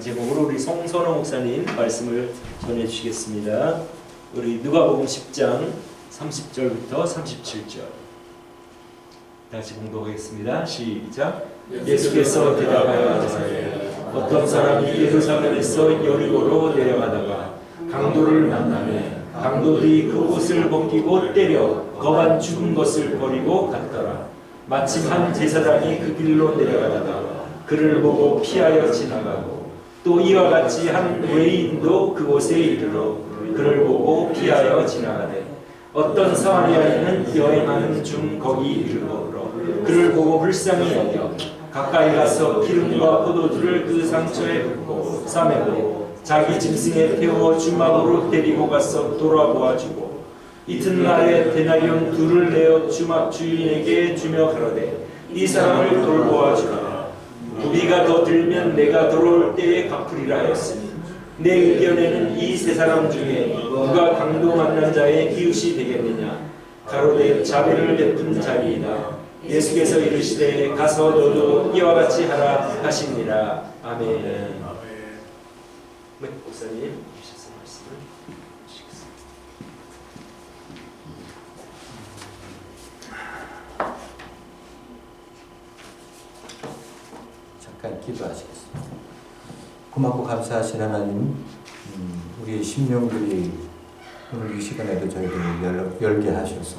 제목으로 우리 송선호 목사님 말씀을 전해 주시겠습니다. 우리 누가복음 10장 30절부터 37절. 다시 공독하겠습니다. 시작. 예수께서 대답하여 가라사대 어떤 사람이 예루살렘에서 여리고로 내려가다가 강도를 만나매 강도들이 그 옷을 벗기고 때려 거반 죽은 것을 버리고 갔더라. 마침 한 제사장이 그 길로 내려가다가 그를 보고 피하여 지나가고 또 이와 같이 한 외인도 그곳에 이르러 그를 보고 피하여 지나가되 어떤 사마리아인은 여행하는 중 거기 이르러 그를 보고 불쌍히 여겨 가까이 가서 기름과 포도주를 그 상처에 붓고 싸매고 자기 짐승에 태워 주막으로 데리고 가서 돌아보아주고 이튿날에 데나리온 둘을 내어 주막 주인에게 주며 가로되 이 사람을 돌보아주라 우리가 더 들면 내가 돌아올 때에 갚으리라 했으니 내 의견에는 이 세 사람 중에 누가 강도 만난 자의 이웃이 되겠느냐? 가로되 자비를 베푼 자리이다. 예수께서 이르시되 가서 너도 이와 같이 하라 하시니라. 아멘. 네, 목사님 주셔서 말씀을 주시겠습니다. 잠깐 기도하시겠습니다. 고맙고 감사하신 하나님, 음, 우리의 심령들이 오늘 이 시간에도 저희들을 열, 열게 하셔서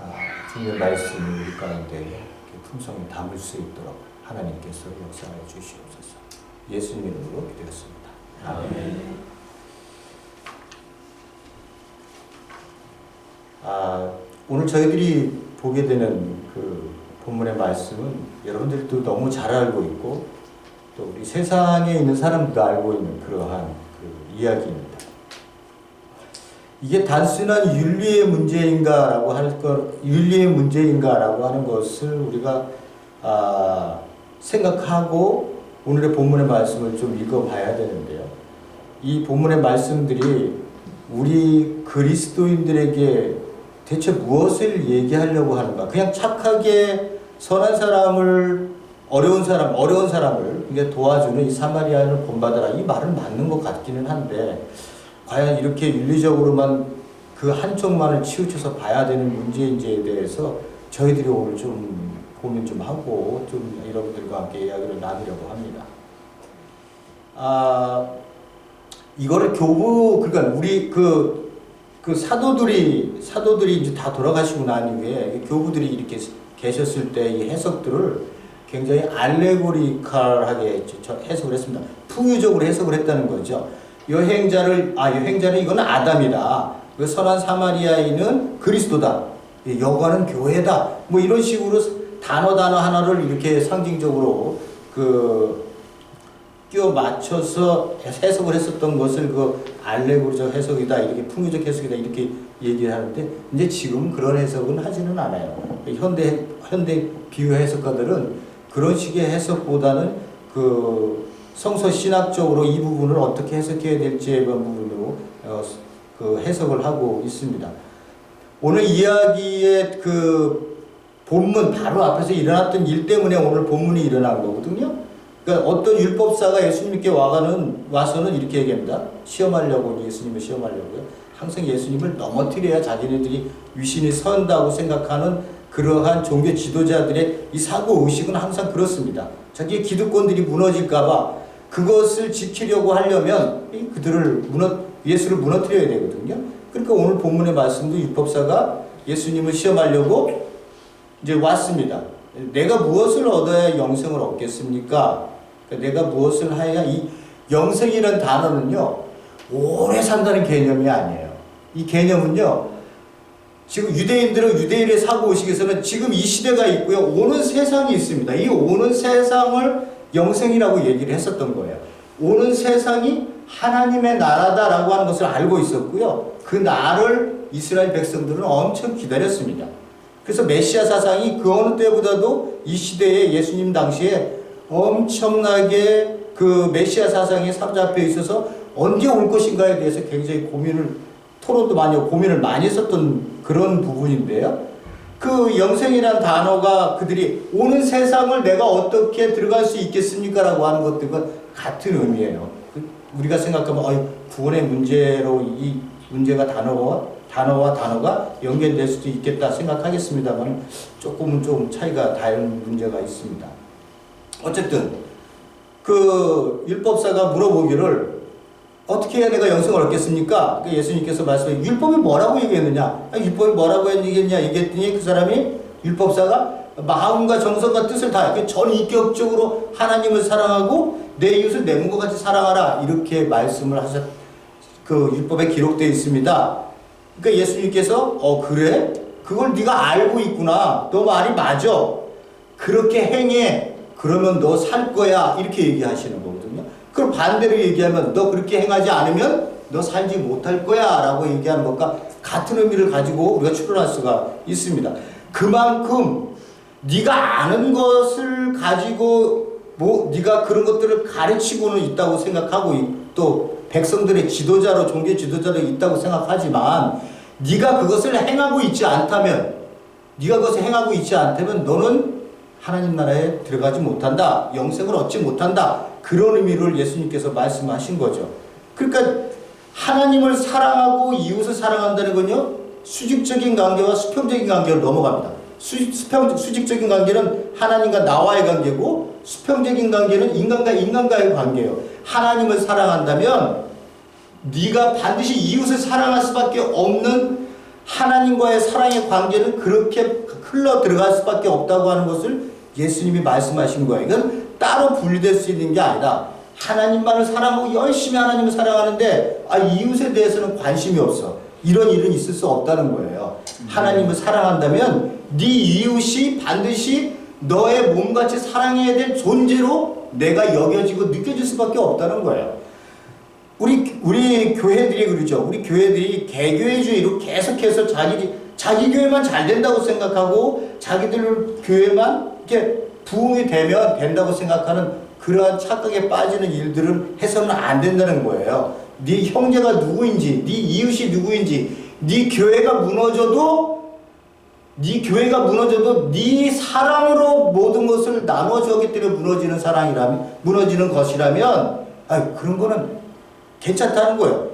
아, 주님의 말씀을 우리 가운데 풍성히 담을 수 있도록 하나님께서 역사하여 주시옵소서. 예수님 이름으로 기도했습니다. 아멘. 아, 오늘 저희들이 보게 되는 그 본문의 말씀은 여러분들도 너무 잘 알고 있고 또 우리 세상에 있는 사람들도 알고 있는 그러한 그 이야기입니다. 이게 단순한 윤리의 문제인가라고 할 것, 윤리의 문제인가라고 하는 것을 우리가 아, 생각하고 오늘의 본문의 말씀을 좀 읽어봐야 되는데요. 이 본문의 말씀들이 우리 그리스도인들에게 대체 무엇을 얘기하려고 하는가? 그냥 착하게 선한 사람을 어려운 사람, 어려운 사람을 이게 도와주는 이 사마리아인을 본받아라. 이 말은 맞는 것 같기는 한데 과연 이렇게 윤리적으로만 그 한쪽만을 치우쳐서 봐야 되는 문제인지에 대해서 저희들이 오늘 좀 고민 좀 하고 좀 여러분들과 함께 이야기를 나누려고 합니다. 아 이거를 교부 그러니까 우리 그, 그 사도들이 사도들이 이제 다 돌아가시고 난 이후에 교부들이 이렇게 계셨을 때 이 해석들을 굉장히 알레고리칼하게 해석을 했습니다. 풍유적으로 해석을 했다는 거죠. 여행자를 아 여행자는 이거는 아담이다. 그 선한 사마리아인은 그리스도다. 이 여관은 교회다. 뭐 이런 식으로 단어 단어 하나를 이렇게 상징적으로 그 끼워 맞춰서 해석을 했었던 것을 그 알레고리적 해석이다 이렇게 풍요적 해석이다 이렇게 얘기를 하는데 이제 지금 그런 해석은 하지는 않아요. 현대 현대 비유 해석가들은 그런 식의 해석보다는 그 성서 신학적으로 이 부분을 어떻게 해석해야 될지에 대한 부분으로 어, 그 해석을 하고 있습니다. 오늘 이야기의 그 본문 바로 앞에서 일어났던 일 때문에 오늘 본문이 일어난 거거든요. 그러니까 어떤 율법사가 예수님께 와가는 와서는 이렇게 얘기합니다. 시험하려고 예수님을 시험하려고요. 항상 예수님을 넘어뜨려야 자기네들이 위신이 선다고 생각하는 그러한 종교 지도자들의 이 사고 의식은 항상 그렇습니다. 자기 기득권들이 무너질까봐 그것을 지키려고 하려면 이 그들을 무너 예수를 무너뜨려야 되거든요. 그러니까 오늘 본문의 말씀도 율법사가 예수님을 시험하려고 이제 왔습니다. 내가 무엇을 얻어야 영생을 얻겠습니까? 그러니까 내가 무엇을 해야 이 영생이라는 단어는요 오래 산다는 개념이 아니에요. 이 개념은요 지금 유대인들은 유대인의 사고 의식에서는 지금 이 시대가 있고요 오는 세상이 있습니다. 이 오는 세상을 영생이라고 얘기를 했었던 거예요. 오는 세상이 하나님의 나라다라고 하는 것을 알고 있었고요. 그 날을 이스라엘 백성들은 엄청 기다렸습니다. 그래서 메시아 사상이 그 어느 때보다도 이 시대에 예수님 당시에 엄청나게 그 메시아 사상에 사로잡혀 있어서 언제 올 것인가에 대해서 굉장히 고민을 토론도 많이 하고 고민을 많이 했었던 그런 부분인데요. 그 영생이란 단어가 그들이 오는 세상을 내가 어떻게 들어갈 수 있겠습니까 라고 하는 것들은 같은 의미예요. 그 우리가 생각하면 어이, 구원의 문제로 이 문제가 단어와 단어와 단어가 연결될 수도 있겠다 생각하겠습니다만 조금은 좀 차이가 다른 문제가 있습니다. 어쨌든 그 율법사가 물어보기를 어떻게 해야 내가 영생을 얻겠습니까? 그 예수님께서 말씀해 율법이 뭐라고 얘기했느냐? 아니, 율법이 뭐라고 얘기했냐? 얘기했더니 그 사람이 율법사가 마음과 정성과 뜻을 다 이렇게 전인격적으로 하나님을 사랑하고 내 이웃을 내 몸과 같이 사랑하라 이렇게 말씀을 하셨 그 율법에 기록되어 있습니다. 그러니까 예수님께서 어 그래? 그걸 네가 알고 있구나. 너 말이 맞아. 그렇게 행해. 그러면 너 살 거야. 이렇게 얘기하시는 거거든요. 그럼 반대로 얘기하면 너 그렇게 행하지 않으면 너 살지 못할 거야. 라고 얘기하는 것과 같은 의미를 가지고 우리가 추론할 수가 있습니다. 그만큼 네가 아는 것을 가지고 뭐 네가 그런 것들을 가르치고는 있다고 생각하고 이- 또 백성들의 지도자로 종교 지도자로 있다고 생각하지만 네가 그것을 행하고 있지 않다면 네가 그것을 행하고 있지 않다면 너는 하나님 나라에 들어가지 못한다. 영생을 얻지 못한다. 그런 의미를 예수님께서 말씀하신 거죠. 그러니까 하나님을 사랑하고 이웃을 사랑한다는 건요. 수직적인 관계와 수평적인 관계로 넘어갑니다. 수, 수평, 수직적인 관계는 하나님과 나와의 관계고 수평적인 관계는 인간과 인간과의 관계예요. 하나님을 사랑한다면 네가 반드시 이웃을 사랑할 수밖에 없는 하나님과의 사랑의 관계는 그렇게 흘러 들어갈 수밖에 없다고 하는 것을 예수님이 말씀하신 거예요. 이건 따로 분리될 수 있는 게 아니다. 하나님만을 사랑하고 열심히 하나님을 사랑하는데 아 이웃에 대해서는 관심이 없어. 이런 일은 있을 수 없다는 거예요. 하나님을 사랑한다면 네 이웃이 반드시 너의 몸같이 사랑해야 될 존재로 내가 여겨지고 느껴질 수밖에 없다는 거예요. 우리 우리 교회들이 그러죠. 우리 교회들이 개교회주의로 계속해서 자기 자기 교회만 잘 된다고 생각하고 자기들 교회만 이렇게 부흥이 되면 된다고 생각하는 그러한 착각에 빠지는 일들은 해서는 안 된다는 거예요. 네 형제가 누구인지, 네 이웃이 누구인지, 네 교회가 무너져도 네 교회가 무너져도 네 사랑으로 모든 것을 나눠 주었기 때문에 무너지는 사랑이라면 무너지는 것이라면 아 그런 거는 괜찮다는 거예요.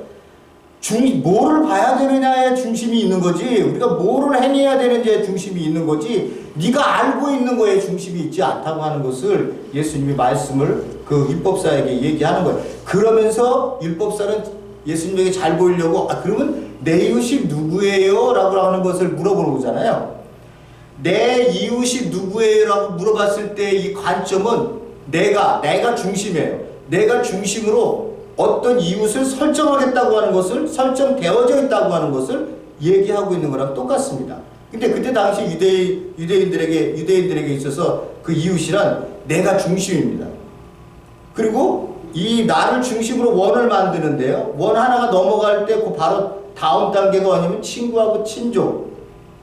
중 뭐를 봐야 되느냐에 중심이 있는 거지. 우리가 뭐를 행해야 되는지에 중심이 있는 거지. 네가 알고 있는 거에 중심이 있지 않다고 하는 것을 예수님이 말씀을 그 율법사에게 얘기하는 거예요. 그러면서 율법사는 예수님에게 잘 보이려고 아 그러면 내 이웃이 누구예요?라고 하는 것을 물어보는 거잖아요. 내 이웃이 누구예요 라고 물어봤을 때 이 관점은 내가 내가 중심이에요. 내가 중심으로 어떤 이웃을 설정하겠다고 하는 것을 설정되어져 있다고 하는 것을 얘기하고 있는 거랑 똑같습니다. 근데 그때 당시 유대 유대인들에게 유대인들에게 있어서 그 이웃이란 내가 중심입니다. 그리고 이 나를 중심으로 원을 만드는데요. 원 하나가 넘어갈 때 그 바로 다음 단계가 아니면 친구하고 친족.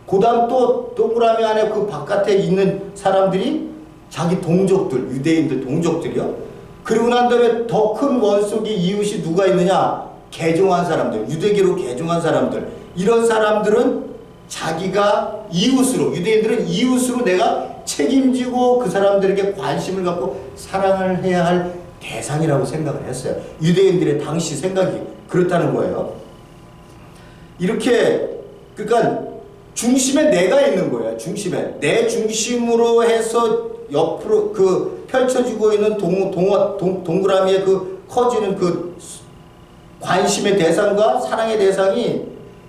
그다음 또 동그라미 안에 그 바깥에 있는 사람들이 자기 동족들, 유대인들 동족들이요. 그리고 난 다음에 더 큰 원 속에 이웃이 누가 있느냐? 개종한 사람들, 유대계로 개종한 사람들. 이런 사람들은 자기가 이웃으로, 유대인들은 이웃으로 내가 책임지고 그 사람들에게 관심을 갖고 사랑을 해야 할 대상이라고 생각을 했어요. 유대인들의 당시 생각이 그렇다는 거예요. 이렇게, 그러니까 중심에 내가 있는 거예요. 중심에. 내 중심으로 해서 옆으로 그 펼쳐지고 있는 동, 동, 동, 동그라미의 그 커지는 그 관심의 대상과 사랑의 대상이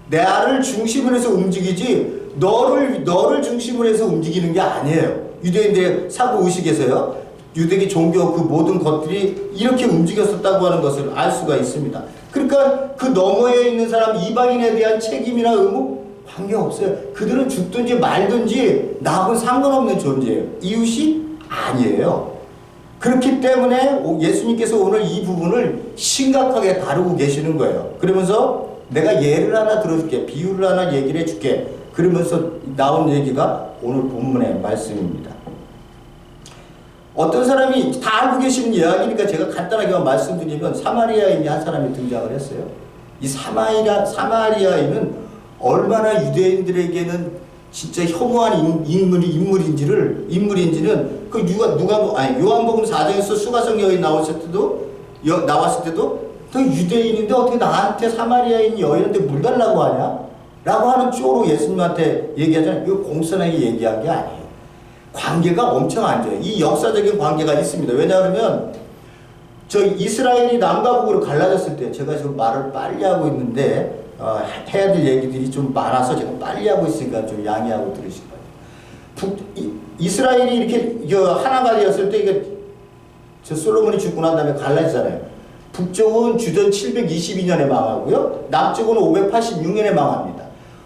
나를 중심으로 해서 움직이지 너를 너를 중심으로 해서 움직이는 게 아니에요. 유대인들의 사고 의식에서요. 유대기 종교 그 모든 것들이 이렇게 움직였었다고 하는 것을 알 수가 있습니다. 그러니까 그 너머에 있는 사람 이방인에 대한 책임이나 의무 관계없어요. 그들은 죽든지 말든지 나하고는 상관없는 존재예요. 이웃이 아니에요. 그렇기 때문에 예수님께서 오늘 이 부분을 심각하게 다루고 계시는 거예요. 그러면서 내가 예를 하나 들어줄게. 비유를 하나 얘기를 해줄게. 그러면서 나온 얘기가 오늘 본문의 말씀입니다. 어떤 사람이 다 알고 계시는 이야기니까 제가 간단하게만 말씀드리면 사마리아인이 한 사람이 등장을 했어요. 이 사마리아, 사마리아인은 얼마나 유대인들에게는 진짜 혐오한 인- 인물이 인물인지를 인물인지는 그 누가 누가 아니 요한복음 4장에서 수가성 여인 나오실 때도 여, 나왔을 때도 너 유대인인데 어떻게 나한테 사마리아인 여인한테 물 달라고 하냐? 라고 하는 쪽으로 예수님한테 얘기하잖아요. 이거 공손하게 얘기한 게 아니에요. 관계가 엄청 안 좋아요. 이 역사적인 관계가 있습니다. 왜냐하면 저 이스라엘이 남과 북으로 갈라졌을 때 제가 지금 말을 빨리 하고 있는데 어, 해야 될 얘기들이 좀 많아서 제가 빨리 하고 있으니까 좀 양해하고 들으실 거예요. 북, 이, 이스라엘이 이렇게 저 하나가 되었을 때 이게 저 솔로몬이 죽고 난 다음에 갈라지잖아요. 북쪽은 주전 722년에 망하고요. 남쪽은 586년에 망합니다.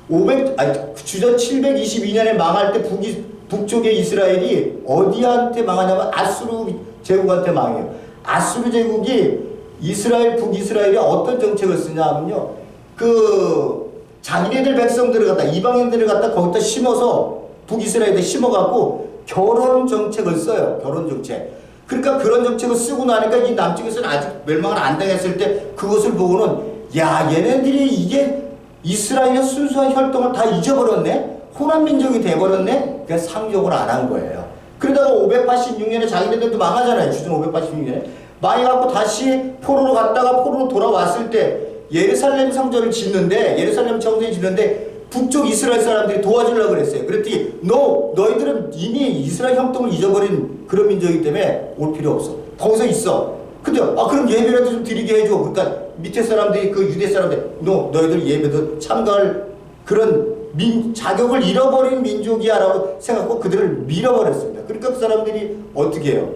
500 아니 주전 722년에 망할 때 북이 북쪽의 이스라엘이 어디한테 망하냐면 아수르 제국한테 망해요. 아수르 제국이 이스라엘 북이스라엘이 어떤 정책을 쓰냐면요. 그 자기네들 백성들을 갖다 이방인들을 갖다 거기다 심어서 북이스라엘에 심어갖고 결혼 정책을 써요. 결혼 정책. 그러니까 그런 정책을 쓰고 나니까 이 남쪽에서는 아직 멸망을 안 당했을 때 그것을 보고는 야 얘네들이 이게 이스라엘의 순수한 혈통을 다 잊어버렸네. 호남 민족이 돼버렸네. 그래서 상종을 안 한 거예요. 그러다가 586년에 자기네들도 망하잖아요. 주전 586년에 망해갖고 다시 포로로 갔다가 포로로 돌아왔을 때 예루살렘 성전을 짓는데 예루살렘 성전을 짓는데 북쪽 이스라엘 사람들이 도와주려고 그랬어요. 그랬더니 너 너희들은 이미 이스라엘 형통을 잊어버린 그런 민족이기 때문에 올 필요 없어. 거기서 있어. 근데 아 그럼 예배라도 좀 드리게 해줘. 그러니까 밑에 사람들이 그 유대 사람들 너 너희들 예배도 참가할 그런 민 자격을 잃어버린 민족이야라고 생각하고 그들을 밀어버렸습니다. 그러니까 그 사람들이 어떻게 해요?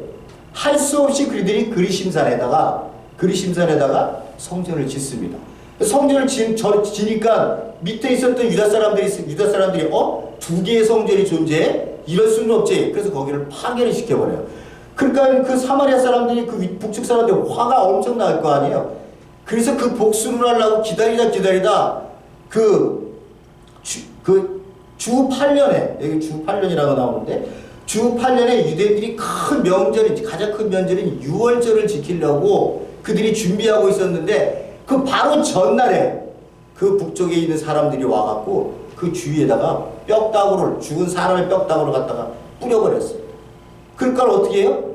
할 수 없이 그들이 그리심산에다가 그리심산에다가 성전을 짓습니다. 성전을 지, 저, 지니까 밑에 있었던 유다 사람들이 유다 사람들이 어? 두 개의 성전이 존재해? 이럴 수는 없지. 그래서 거기를 파괴를 시켜버려요. 그러니까 그 사마리아 사람들이 그 위- 북측 사람들 화가 엄청 날 거 아니에요. 그래서 그 복수를 하려고 기다리다 기다리다 그 주, 그, 주 8년에, 여기 주 8년이라고 나오는데, 주 8년에 유대인들이 큰 명절이, 가장 큰 명절인 6월절을 지키려고 그들이 준비하고 있었는데, 그 바로 전날에 그 북쪽에 있는 사람들이 와갖고 그 주위에다가 뼈다구를, 죽은 사람의 뼈다구를 갖다가 뿌려버렸어요. 그러니까 어떻게 해요?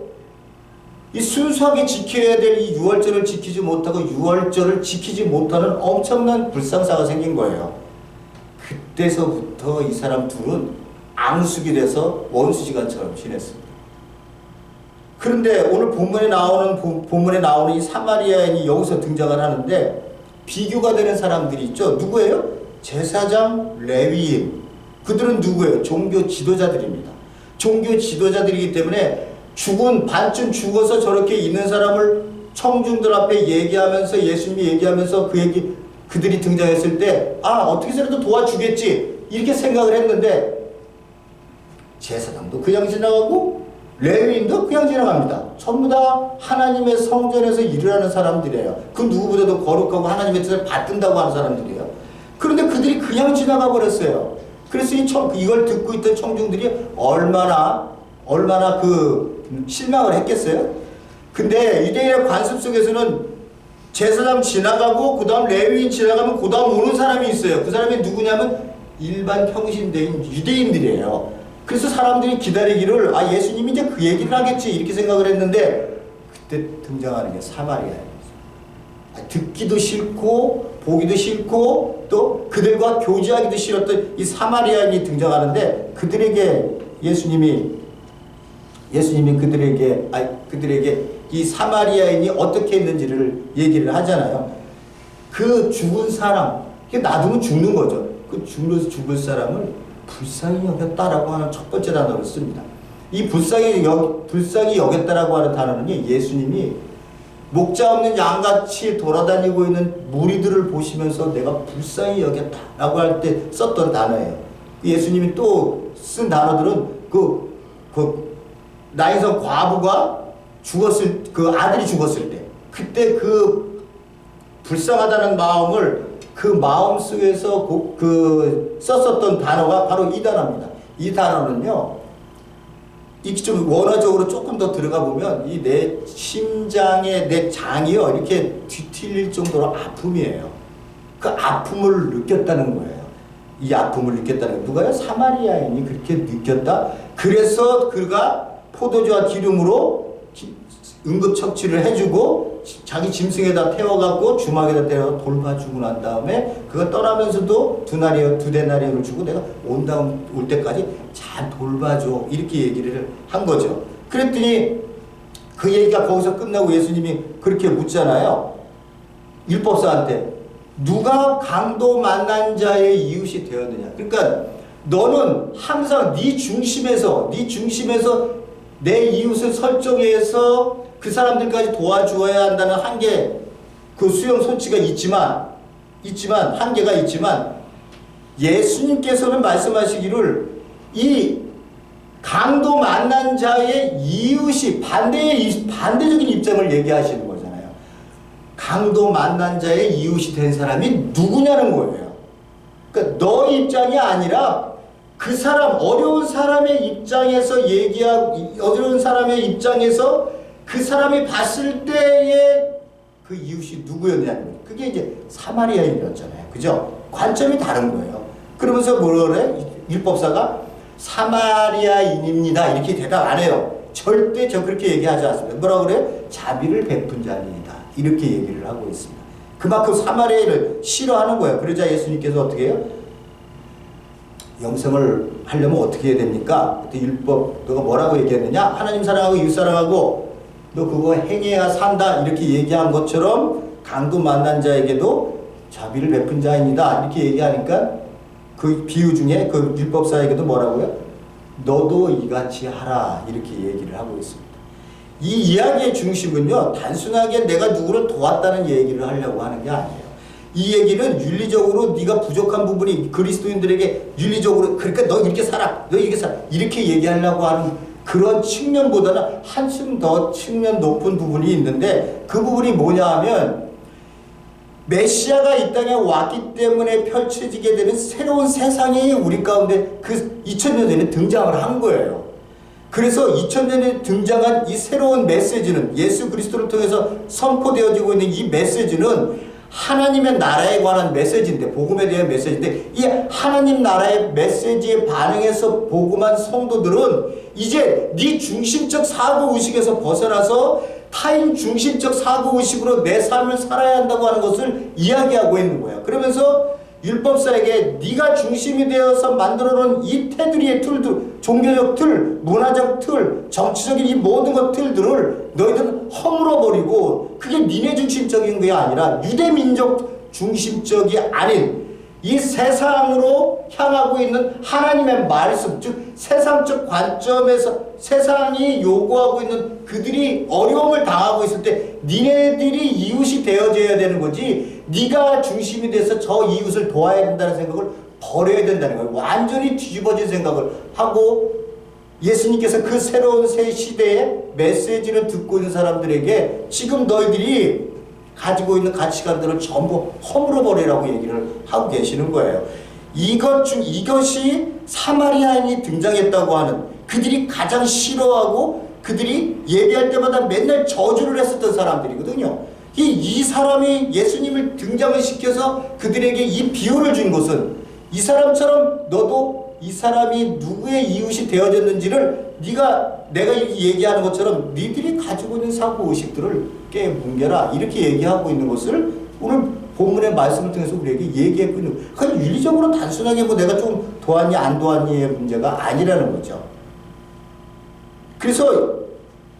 이 순수하게 지켜야 될이 6월절을 지키지 못하고 6월절을 지키지 못하는 엄청난 불상사가 생긴 거예요. 그때서부터 이 사람 둘은 앙숙이 돼서 원수지간처럼 지냈습니다. 그런데 오늘 본문에 나오는 본- 본문에 나오는 이 사마리아인이 여기서 등장을 하는데 비교가 되는 사람들이 있죠. 누구예요? 제사장, 레위인. 그들은 누구예요? 종교 지도자들입니다. 종교 지도자들이기 때문에 죽은 반쯤 죽어서 저렇게 있는 사람을 청중들 앞에 얘기하면서 예수님이 얘기하면서 그 얘기 그들이 등장했을 때 아 어떻게 해서라도 도와주겠지 이렇게 생각을 했는데 제사장도 그냥 지나가고 레위인도 그냥 지나갑니다. 전부 다 하나님의 성전에서 일을 하는 사람들이에요. 그 누구보다도 거룩하고 하나님의 뜻을 받든다고 하는 사람들이에요. 그런데 그들이 그냥 지나가 버렸어요. 그래서 이 청, 이걸 듣고 있던 청중들이 얼마나 얼마나 그 실망을 했겠어요. 근데 유대인의 관습 속에서는 제사장 지나가고 그 다음 레위인 지나가면 그 다음 오는 사람이 있어요. 그 사람이 누구냐면 일반 평신대인 유대인들이에요. 그래서 사람들이 기다리기를 아 예수님이 이제 그 얘기를 하겠지 이렇게 생각을 했는데 그때 등장하는 게 사마리아예요. 아, 듣기도 싫고 보기도 싫고 또 그들과 교제하기도 싫었던 이 사마리아인이 등장하는데 그들에게 예수님이 예수님이 그들에게 아 그들에게 이 사마리아인이 어떻게 했는지를 얘기를 하잖아요. 그 죽은 사람, 이게 놔두면 죽는 거죠. 그 죽을 죽을 사람을 불쌍히 여겼다라고 하는 첫 번째 단어를 씁니다. 이 불쌍히 여 불쌍히 여겼다라고 하는 단어는 예수님이 목자 없는 양같이 돌아다니고 있는 무리들을 보시면서 내가 불쌍히 여겼다라고 할 때 썼던 단어예요. 예수님이 또 쓴 단어들은 그, 그 나인성 과부가 죽었을 그 아들이 죽었을 때 그때 그 불쌍하다는 마음을 그 마음 속에서 그, 그 썼었던 단어가 바로 이 단어입니다. 이 단어는요. 이게 좀 원어적으로 조금 더 들어가 보면 이 내 심장의 내 장이요 이렇게 뒤틀릴 정도로 아픔이에요. 그 아픔을 느꼈다는 거예요. 이 아픔을 느꼈다는 거 누가요? 사마리아인이 그렇게 느꼈다. 그래서 그가 포도주와 기름으로 기- 응급 처치를 해주고 자기 짐승에다 태워갖고 주막에다 태워 돌봐주고 난 다음에 그가 떠나면서도 두 나리어 두 데나리온을 주고 내가 온 다음 올 때까지 잘 돌봐줘 이렇게 얘기를 한 거죠. 그랬더니 그 얘기가 거기서 끝나고 예수님이 그렇게 묻잖아요. 율법사한테 누가 강도 만난 자의 이웃이 되었느냐. 그러니까 너는 항상 네 중심에서 네 중심에서 내 이웃을 설정해서 그 사람들까지 도와주어야 한다는 한계 그 수용 소치가 있지만 있지만 한계가 있지만 예수님께서는 말씀하시기를 이 강도 만난 자의 이웃이 반대의 이- 반대적인 입장을 얘기하시는 거잖아요. 강도 만난 자의 이웃이 된 사람이 누구냐는 거예요. 그러니까 너 입장이 아니라 그 사람 어려운 사람의 입장에서 얘기하고 어려운 사람의 입장에서 그 사람이 봤을 때의 그 이웃이 누구였냐는. 그게 이제 사마리아인이었잖아요. 그죠? 관점이 다른 거예요. 그러면서 뭐라 그래? 율법사가 사마리아인입니다. 이렇게 대답 안 해요. 절대 저 그렇게 얘기하지 않습니다. 뭐라 그래? 자비를 베푼 자입니다. 이렇게 얘기를 하고 있습니다. 그만큼 사마리아를 싫어하는 거예요. 그러자 예수님께서 어떻게 해요? 영생을 하려면 어떻게 해야 됩니까? 그때 율법 너가 뭐라고 얘기했느냐? 하나님 사랑하고 이웃 사랑하고 너 그거 행해야 산다 이렇게 얘기한 것처럼 강도 만난 자에게도 자비를 베푼 자입니다 이렇게 얘기하니까 그 비유 중에 그 율법사에게도 뭐라고요? 너도 이같이 하라 이렇게 얘기를 하고 있습니다. 이 이야기의 중심은요 단순하게 내가 누구를 도왔다는 얘기를 하려고 하는 게 아니에요. 이 얘기는 윤리적으로 네가 부족한 부분이 그리스도인들에게 윤리적으로 그러니까 너 이렇게 살아, 너 이렇게 살아 이렇게 얘기하려고 하는 그런 측면보다는 한층 더 측면 높은 부분이 있는데 그 부분이 뭐냐 하면 메시아가 이 땅에 왔기 때문에 펼쳐지게 되는 새로운 세상이 우리 가운데 그 2000년 전에 등장을 한 거예요. 그래서 2000년에 등장한 이 새로운 메시지는 예수 그리스도를 통해서 선포되어지고 있는 이 메시지는 하나님의 나라에 관한 메시지인데 복음에 대한 메시지인데 이 하나님 나라의 메시지에 반응해서 복음한 성도들은 이제 네 중심적 사고 의식에서 벗어나서 타인 중심적 사고 의식으로 내 삶을 살아야 한다고 하는 것을 이야기하고 있는 거야. 그러면서 율법사에게 네가 중심이 되어서 만들어 놓은 이 테두리의 틀들, 종교적 틀, 문화적 틀, 정치적인 이 모든 것 틀들을 너희들은 허물어 버리고 그게 니네 중심적인 게 아니라 유대 민족 중심적이 아닌 이 세상으로 향하고 있는 하나님의 말씀, 즉 세상적 관점에서 세상이 요구하고 있는 그들이 어려움을 당하고 있을 때 니네들이 이웃이 되어져야 되는 거지 네가 중심이 돼서 저 이웃을 도와야 된다는 생각을 버려야 된다는 거예요. 완전히 뒤집어진 생각을 하고 예수님께서 그 새로운 새 시대의 메시지를 듣고 있는 사람들에게 지금 너희들이 가지고 있는 가치관들을 전부 허물어 버리라고 얘기를 하고 계시는 거예요. 이것 중 이것이 사마리아인이 등장했다고 하는 그들이 가장 싫어하고 그들이 예배할 때마다 맨날 저주를 했었던 사람들이거든요. 이, 이 사람이 예수님을 등장을 시켜서 그들에게 이 비유를 준 것은 이 사람처럼 너도 이 사람이 누구의 이웃이 되어졌는지를 네가 내가 얘기하는 것처럼 니들이 가지고 있는 사고 의식들을 깨뭉개라 이렇게 얘기하고 있는 것을 오늘 본문의 말씀을 통해서 우리에게 얘기하고 있는 그건 윤리적으로 단순하게 뭐 내가 좀 도왔니 안 도왔니의 문제가 아니라는 거죠. 그래서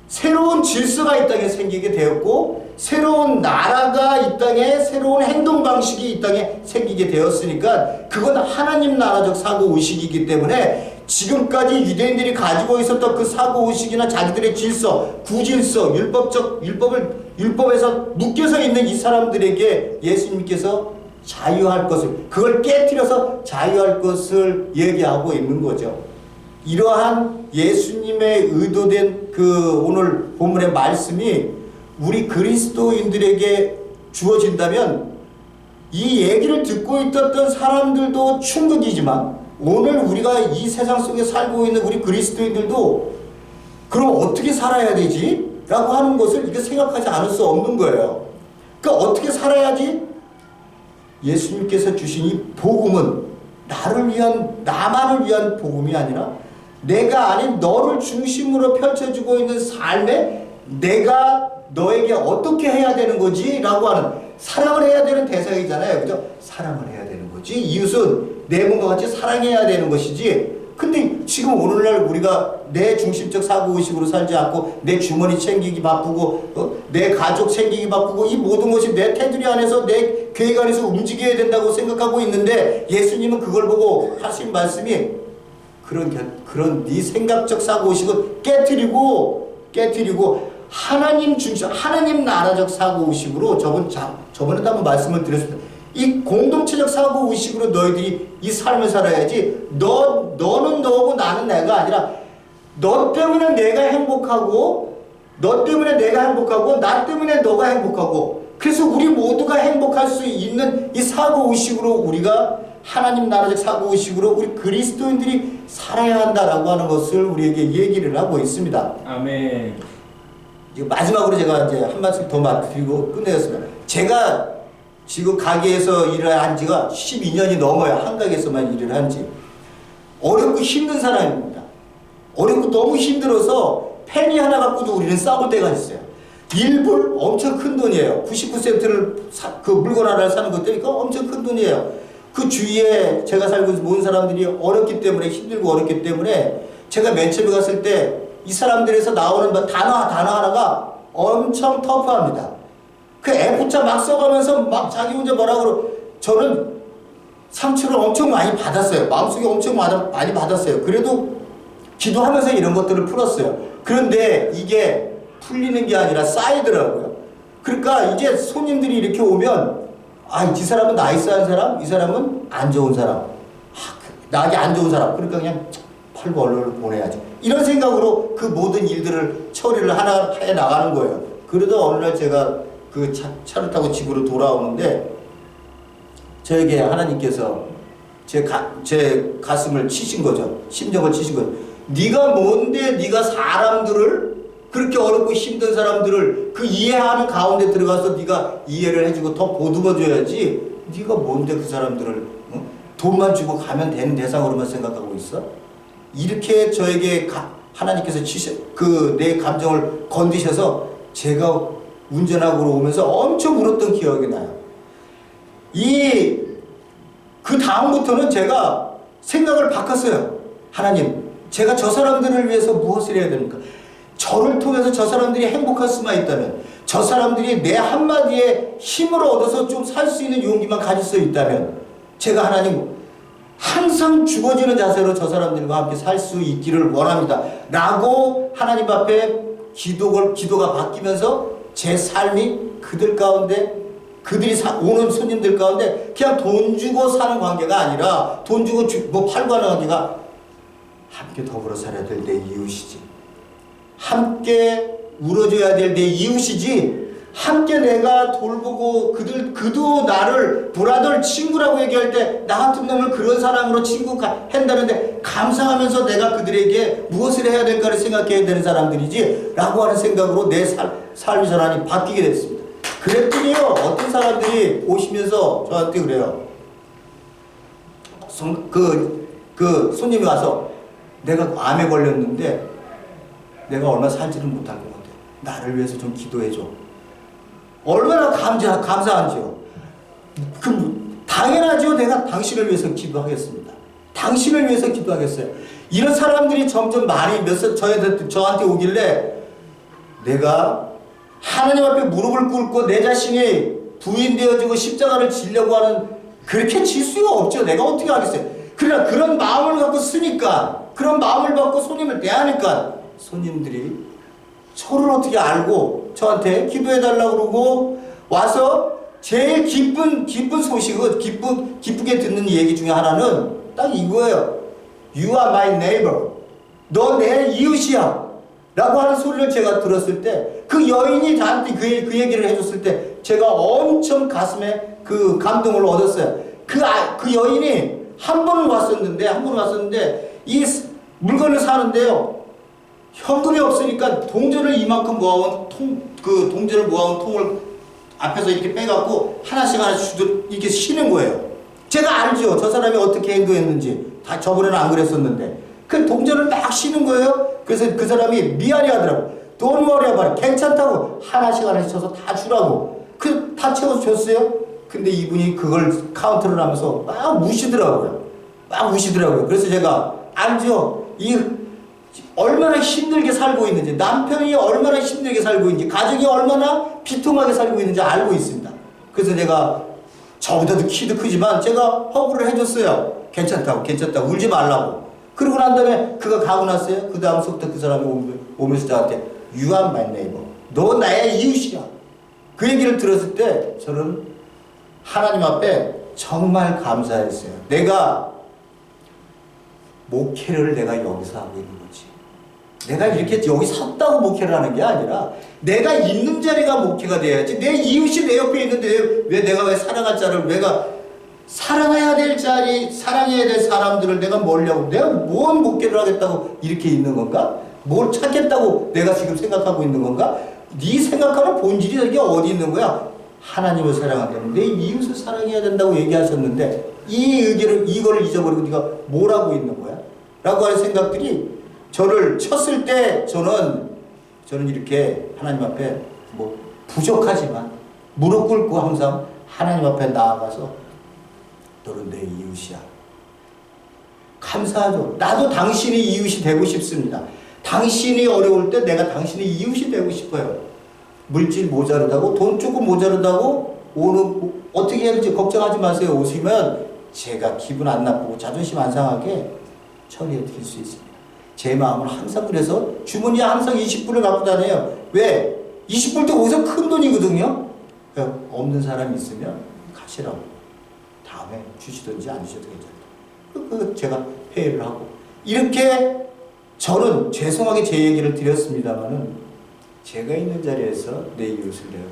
새로운 질서가 이 땅에 생기게 되었고 새로운 나라가 이 땅에 새로운 행동 방식이 이 땅에 생기게 되었으니까 그건 하나님 나라적 사고 의식이기 때문에 지금까지 유대인들이 가지고 있었던 그 사고 의식이나 자기들의 질서, 구질서, 율법적 율법을 율법에서 묶여서 있는 이 사람들에게 예수님께서 자유할 것을 그걸 깨뜨려서 자유할 것을 얘기하고 있는 거죠. 이러한 예수님의 의도된 그 오늘 본문의 말씀이 우리 그리스도인들에게 주어진다면 이 얘기를 듣고 있었던 사람들도 충격이지만 오늘 우리가 이 세상 속에 살고 있는 우리 그리스도인들도 그럼 어떻게 살아야 되지? 라고 하는 것을 이게 생각하지 않을 수 없는 거예요. 그러니까 어떻게 살아야지? 예수님께서 주신 이 복음은 나를 위한 나만을 위한 복음이 아니라 내가 아닌 너를 중심으로 펼쳐지고 있는 삶의 내가 너에게 어떻게 해야 되는 거지? 라고 하는 사랑을 해야 되는 대상이잖아요. 그죠? 사랑을 해야 되는 거지. 이웃은 내 몸과 같이 사랑해야 되는 것이지. 근데 지금 오늘날 우리가 내 중심적 사고의식으로 살지 않고 내 주머니 챙기기 바쁘고 어? 내 가족 챙기기 바쁘고 이 모든 것이 내 테두리 안에서 내 계획 안에서 움직여야 된다고 생각하고 있는데 예수님은 그걸 보고 하신 말씀이 그런 겨- 그런 네 생각적 사고 의식을 깨뜨리고 깨뜨리고 하나님 중심 하나님 나라적 사고 의식으로 저번 자, 저번에도 한번 말씀을 드렸습니다. 이 공동체적 사고 의식으로 너희들이 이 삶을 살아야지 너 너는 너고 나는 내가 아니라 너 때문에 내가 행복하고 너 때문에 내가 행복하고 나 때문에 너가 행복하고 그래서 우리 모두가 행복할 수 있는 이 사고 의식으로 우리가 하나님 나라적 사고 의식으로 우리 그리스도인들이 살아야 한다라고 하는 것을 우리에게 얘기를 하고 있습니다. 아멘. 이제 마지막으로 제가 이제 한 말씀 더 드리고 끝내겠습니다. 제가 지금 가게에서 일을 한 지가 12년이 넘어요. 한 가게에서만 일을 한 지. 어렵고 힘든 사람입니다. 어렵고 너무 힘들어서 펜이 하나 갖고도 우리는 싸울 때가 있어요. 1불 엄청 큰 돈이에요. 99센트를 그 물건 하나를 사는 것들이 그 엄청 큰 돈이에요. 그 주위에 제가 살고 있는 모든 사람들이 어렵기 때문에 힘들고 어렵기 때문에 제가 맨 처음에 갔을 때 이 사람들에서 나오는 단어 단어 하나가 엄청 터프합니다. 그 F자 막 써가면서 막 자기 혼자 뭐라 그러 저는 상처를 엄청 많이 받았어요. 마음속에 엄청 많이 받았어요. 그래도 기도하면서 이런 것들을 풀었어요. 그런데 이게 풀리는 게 아니라 쌓이더라고요. 그러니까 이제 손님들이 이렇게 오면 아, 이 사람은 나이스한 사람, 이 사람은 안 좋은 사람. 아, 그, 나에게 안 좋은 사람. 그러니까 그냥 팔고 얼른 보내야지. 이런 생각으로 그 모든 일들을 처리를 하나 해 나가는 거예요. 그러다 어느 날 제가 그 차, 차를 타고 집으로 돌아오는데 저에게 하나님께서 제, 가, 제 가슴을 치신 거죠. 심정을 치신 거죠. 네가 뭔데 네가 사람들을 그렇게 어렵고 힘든 사람들을 그 이해하는 가운데 들어가서 네가 이해를 해주고 더 보듬어 줘야지 네가 뭔데 그 사람들을 어? 돈만 주고 가면 되는 대상으로만 생각하고 있어? 이렇게 저에게 가, 하나님께서 치셔 그내 감정을 건드셔서 제가 운전하고 오면서 엄청 울었던 기억이 나요. 이 그 다음부터는 제가 생각을 바꿨어요. 하나님, 제가 저 사람들을 위해서 무엇을 해야 됩니까? 저를 통해서 저 사람들이 행복할 수만 있다면, 저 사람들이 내 한마디에 힘을 얻어서 좀 살 수 있는 용기만 가질 수 있다면, 제가 하나님, 항상 죽어지는 자세로 저 사람들과 함께 살 수 있기를 원합니다. 라고 하나님 앞에 기도가, 기도가 바뀌면서 제 삶이 그들 가운데 그들이 사, 오는 손님들 가운데 그냥 돈 주고 사는 관계가 아니라 돈 주고 주, 뭐 팔고 하는 관계가 함께 더불어 살아야 될 내 이웃이지. 함께 울어줘야 될 내 이웃이지. 함께 내가 돌보고 그들 그도 나를 브라들 친구라고 얘기할 때 나 같은 놈을 그런 사람으로 친구 가- 한다는데 감사하면서 내가 그들에게 무엇을 해야 될까를 생각해야 되는 사람들이지 라고 하는 생각으로 내 살, 삶이 전환이 바뀌게 됐습니다. 그랬더니요 어떤 사람들이 오시면서 저한테 그래요. 성- 그, 그 손님이 와서 내가 암에 걸렸는데 내가 얼마 살지를 못할 것 같아. 나를 위해서 좀 기도해 줘. 얼마나 감사, 감사한지요. 그, 당연하죠. 내가 당신을 위해서 기도하겠습니다. 당신을 위해서 기도하겠어요. 이런 사람들이 점점 많이 몇 살, 저한테, 저한테 오길래 내가 하나님 앞에 무릎을 꿇고 내 자신이 부인되어지고 십자가를 지려고 하는 그렇게 질 수가 없죠. 내가 어떻게 하겠어요. 그러나 그런 마음을 갖고 쓰니까 그런 마음을 갖고 손님을 대하니까 손님들이 저를 어떻게 알고 저한테 기도해 달라고 그러고 와서 제일 기쁜 기쁜 소식은 기쁘 기쁘게 듣는 얘기 중에 하나는 딱 이거예요. You are my neighbor. 너 내 이웃이야. 라고 하는 소리를 제가 들었을 때 그 여인이 저한테 그, 그 얘기를 해줬을 때 제가 엄청 가슴에 그 감동을 얻었어요. 그, 아, 그 여인이 한 번은 왔었는데 한 번은 왔었는데 이 스- 물건을 사는데요. 현금이 없으니까 동전을 이만큼 모아온 통, 그 동전을 모아온 통을 앞에서 이렇게 빼갖고 하나씩 하나씩 주듯 이렇게 쉬는 거예요. 제가 알죠. 저 사람이 어떻게 행동했는지. 다 저번에는 안 그랬었는데. 그 동전을 막 쉬는 거예요. 그래서 그 사람이 미안해 하더라고. Don't worry about. 괜찮다고 하나씩 하나씩 쳐서 다 주라고. 그 다 채워서 줬어요. 근데 이분이 그걸 카운트를 하면서 막 우시더라고요. 막 우시더라고요. 그래서 제가 알죠. 이 얼마나 힘들게 살고 있는지 남편이 얼마나 힘들게 살고 있는지 가정이 얼마나 비통하게 살고 있는지 알고 있습니다. 그래서 내가 저보다도 키도 크지만 제가 허구를 해줬어요. 괜찮다고 괜찮다고 울지 말라고. 그러고 난 다음에 그가 가고 났어요. 그 다음부터 그 사람이 오면- 오면서 저한테 You are my neighbor. 너 나의 이웃이야. 그 얘기를 들었을 때 저는 하나님 앞에 정말 감사했어요. 내가 목회를 내가 여기서 하고 있는 거지. 내가 이렇게 여기 섰다고 목회를 하는 게 아니라 내가 있는 자리가 목회가 돼야지. 내 이웃이 내 옆에 있는데 왜 내가 왜 사랑할 자를 내가 사랑해야 될 자리, 사랑해야 될 사람들을 내가 멀려고 내가 뭔 목회를 하겠다고 이렇게 있는 건가? 뭘 찾겠다고 내가 지금 생각하고 있는 건가? 네 생각하는 본질이 이게 어디 있는 거야? 하나님을 사랑하면 내 이웃을 사랑해야 된다고 얘기하셨는데 이 의기를 이거를 잊어버리고 네가 뭘 하고 있는 거야? 라고 하는 생각들이 저를 쳤을 때 저는 저는 이렇게 하나님 앞에 뭐 부족하지만 무릎 꿇고 항상 하나님 앞에 나아가서 너는 내 이웃이야. 감사하죠. 나도 당신이 이웃이 되고 싶습니다. 당신이 어려울 때 내가 당신의 이웃이 되고 싶어요. 물질 모자르다고 돈 조금 모자르다고 오는 어떻게 해야 될지 걱정하지 마세요. 오시면 제가 기분 안 나쁘고 자존심 안 상하게 처리해 드릴 수 있습니다. 제 마음은 항상 그래서 주머니에 항상 20불을 갖고 다녀요. 왜? 20불도 어디서 큰 돈이거든요. 그러니까 없는 사람이 있으면 가시라고. 다음에 주시든지 안 주셔도 괜찮아요. 그, 그 제가 회의를 하고 이렇게 저는 죄송하게 제 얘기를 드렸습니다만은 제가 있는 자리에서 내 이웃을 내가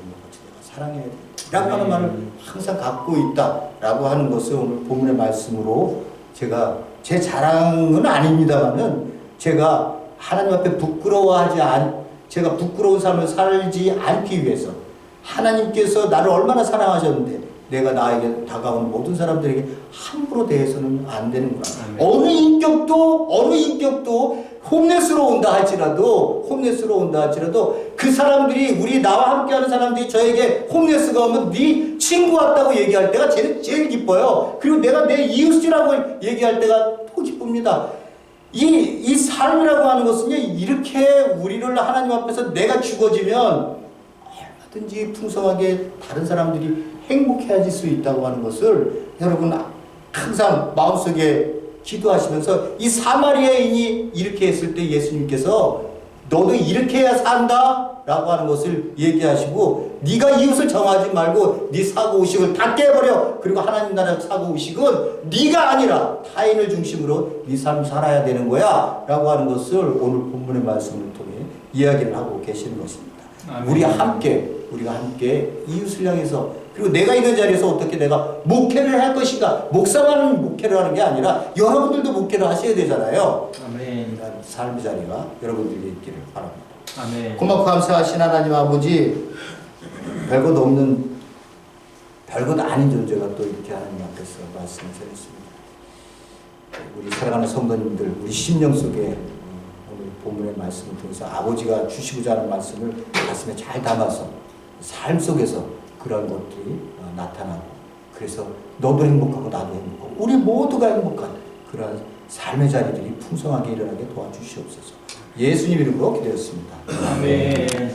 사랑해야 돼. 라고 하는 말을 항상 갖고 있다라고 하는 것을 오늘 본문의 말씀으로 제가 제 자랑은 아닙니다만은 제가 하나님 앞에 부끄러워하지 않, 제가 부끄러운 삶을 살지 않기 위해서 하나님께서 나를 얼마나 사랑하셨는데 내가 나에게 다가오는 모든 사람들에게 함부로 대해서는 안 되는구나. 어느 인격도 어느 인격도 홈레스로 온다 할지라도 홈레스로 온다 할지라도 그 사람들이 우리 나와 함께하는 사람들이 저에게 홈레스가 오면 네 친구 같다고 얘기할 때가 제일, 제일 기뻐요. 그리고 내가 내 이웃이라고 얘기할 때가 더 기쁩니다. 이, 이 삶이라고 하는 것은요, 이렇게 우리를 하나님 앞에서 내가 죽어지면 얼마든지 풍성하게 다른 사람들이 행복해질 수 있다고 하는 것을 여러분 항상 마음속에 기도하시면서 이 사마리아인이 이렇게 했을 때 예수님께서 너도 이렇게 해야 산다? 라고 하는 것을 얘기하시고 네가 이웃을 정하지 말고 네 사고의식을 다 깨버려. 그리고 하나님 나라 사고의식은 네가 아니라 타인을 중심으로 네 삶을 살아야 되는 거야. 라고 하는 것을 오늘 본문의 말씀을 통해 이야기를 하고 계시는 것입니다. 우리 함께 우리가 함께 이웃을 향해서 그리고 내가 있는 자리에서 어떻게 내가 목회를 할 것인가? 목사만은 목회를 하는 게 아니라 여러분들도 목회를 하셔야 되잖아요. 아멘. 삶의 자리가 여러분들에게 있기를 바랍니다. 아멘. 고맙고 감사하신 하나님 아버지. 별것 없는 별것 아닌 존재가 또 이렇게 하나님 앞에서 말씀을 전했습니다. 우리 사랑하는 성도님들 우리 심령 속에 어, 오늘 본문의 말씀을 통해서 아버지가 주시고자 하는 말씀을 가슴에 잘 담아서 삶 속에서 그런 것들이 어, 나타나고 그래서 너도 행복하고 나도 행복하고 우리 모두가 행복한 그런 삶의 자리들이 풍성하게 일어나게 도와주시옵소서 예수님 이름으로 기도했습니다. 아멘.